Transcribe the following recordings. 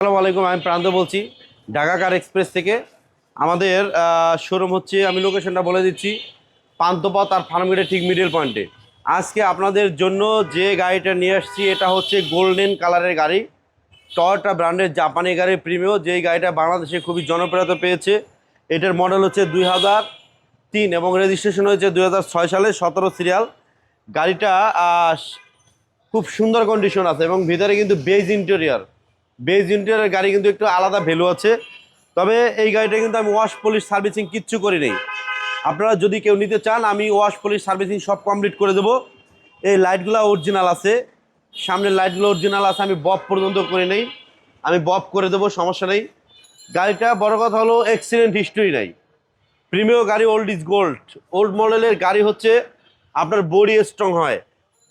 আসসালামু আলাইকুম, আমি প্রান্ত বলছি। ঢাকা কার এক্সপ্রেস থেকে আমাদের শোরুম হচ্ছে, আমি লোকেশনটা বলে দিচ্ছি, পান্তপথ আর ফার্মগেটের ঠিক মিডল পয়েন্টে আজকে আপনাদের জন্য যে গাড়িটা নিয়ে আসছি, এটা হচ্ছে গোল্ডেন কালারের গাড়ি। টয়টা ব্র্যান্ডের জাপানি গাড়ি প্রিমিও যেই গাড়িটা বাংলাদেশে খুবই জনপ্রিয়তা পেয়েছে। এটার মডেল হচ্ছে দুই হাজার তিন এবং রেজিস্ট্রেশন হয়েছে দুই হাজার ছয় সালে সতেরো সিরিয়াল গাড়িটা খুব সুন্দর কন্ডিশন আছে এবং ভিতরে কিন্তু বেজ ইন্টেরিয়ার বেজ ইন্টেরিয়ার গাড়ি কিন্তু একটু আলাদা ভ্যালু আছে। তবে এই গাড়িটা কিন্তু আমি ওয়াশ পলিশ সার্ভিসিং কিচ্ছু করি নেই। আপনারা যদি কেউ নিতে চান, আমি ওয়াশ পলিশ সার্ভিসিং সব কমপ্লিট করে দেবো। এই লাইটগুলো অরিজিনাল আছে। সামনের লাইটগুলো অরিজিনাল আছে, আমি বব পর্যন্ত করে নেই। আমি বব করে দেবো, সমস্যা নেই। গাড়িটা বড় কথা হলো অ্যাক্সিডেন্ট হিস্টরি নাই। প্রিমিয় গাড়ি ওল্ড ইজ গোল্ড ওল্ড মডেলের গাড়ি হচ্ছে, আপনার বডি স্ট্রং হয়।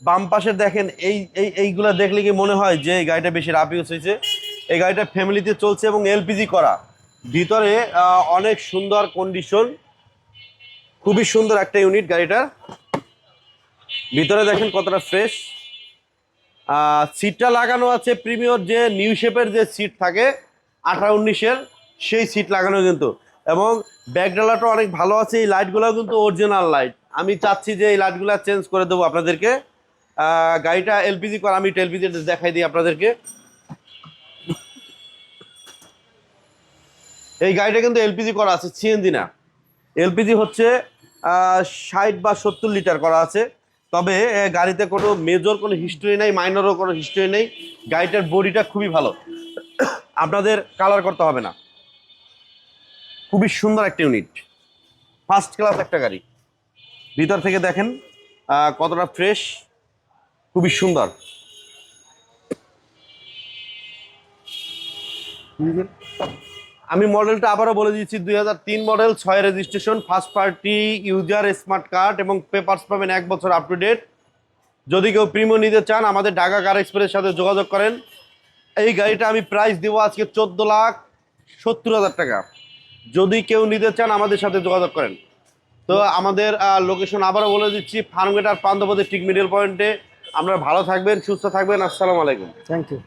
বাম পাশে দেখেন এই এই, এইগুলা দেখলে কি মনে হয় যে এই গাড়িটা বেশি রাফ হয়েছে? এই গাড়িটা ফ্যামিলিতে চলছে এবং এলপিজি করা। ভিতরে অনেক সুন্দর কন্ডিশন খুবই সুন্দর একটা ইউনিট গাড়িটার ভিতরে দেখেন কতটা ফ্রেশ সিটটা লাগানো আছে প্রিমিয়র যে নিউ শেপের যে সিট থাকে, আঠারো উনিশের, সেই সিট লাগানো কিন্তু। এবং ব্যাকডালাটা অনেক ভালো আছে, এই লাইটগুলো কিন্তু অরিজিনাল লাইট আমি চাচ্ছি যে এই লাইটগুলো চেঞ্জ করে দেবো আপনাদেরকে। গাড়িটা এলপিজি করা, আমি এলপিজি দেখাই দিই আপনাদেরকে। এই গাড়িটা কিন্তু এলপিজি করা আছে সিএনজি না। এলপিজি হচ্ছে ষাট বা সত্তর লিটার করা আছে। তবে গাড়িতে কোনো মেজর কোনো হিস্টরি নেই মাইনরও কোনো হিস্টরি নেই। গাড়িটার বডিটা খুবই ভালো। আপনাদের কালার করতে হবে না। খুবই সুন্দর একটা ইউনিট ফার্স্ট ক্লাস একটা গাড়ি। ভিতর থেকে দেখেন কতটা ফ্রেশ খুবই সুন্দর। আমি মডেলটা আবারও বলে দিচ্ছি দুই হাজার তিন মডেল, ছয় registration first party user smart card এবং পেপারস পাবেন এক বছর আপ ডেট যদি কেউ প্রিমিয়াম নিতে চান, আমাদের ঢাকা কার এক্সপ্রেসের সাথে যোগাযোগ করেন। এই গাড়িটা আমি প্রাইস দেবো আজকে চোদ্দ লাখ সত্তর হাজার টাকা। যদি কেউ নিতে চান, আমাদের সাথে যোগাযোগ করেন। তো আমাদের লোকেশন আবারও বলে দিচ্ছি ফার্মগেট আর ঠিক মিডল পয়েন্টে আমরা ভালো থাকবেন সুস্থ থাকবেন আসসালামু আলাইকুম। Thank you